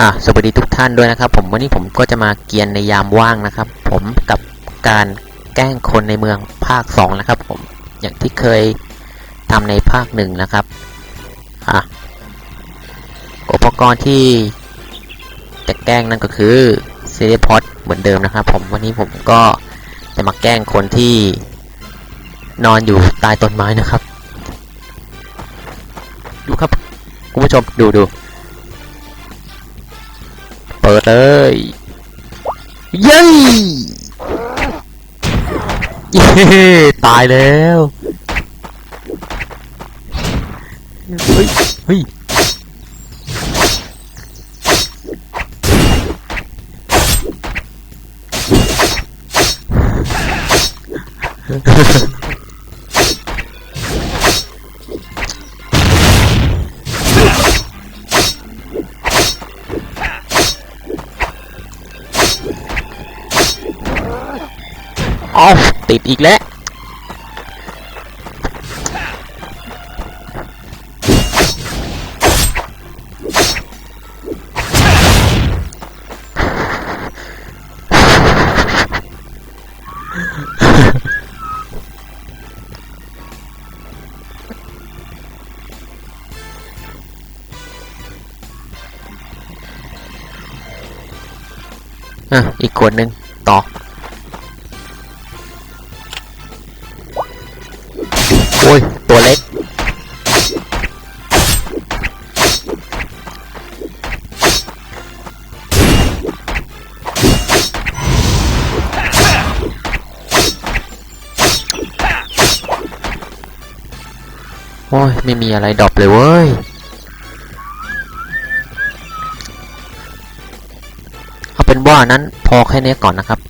อะสวัสดีทุกท่านด้วยนะครับ ผมวันนี้ผมก็จะมาเกียนในยามว่างนะครับ ผมกับการแกล้งคนในเมืองภาค 2 นะครับ ผมอย่างที่เคยทำในภาคหนึ่งนะครับอะอุปกรณ์ที่จะแกล้งนั่นก็คือเซเลพอดเหมือนเดิมนะครับ ผมวันนี้ผมก็จะมาแกล้งคนที่นอนอยู่ใต้ต้นไม้นะครับ ดูครับคุณผู้ชมดูดู เปิดเลยเย้เย้ตายแล้วเฮ้ยเฮ้ย ออฟติดอีกแล้วอะอีกคนหนึ่งต่อ โอ้ย ตัวเล็ก โอ้ย ไม่มีอะไรดรอปเลยเว้ย เอาเป็นว่านั้นพอแค่นี้ก่อนนะครับ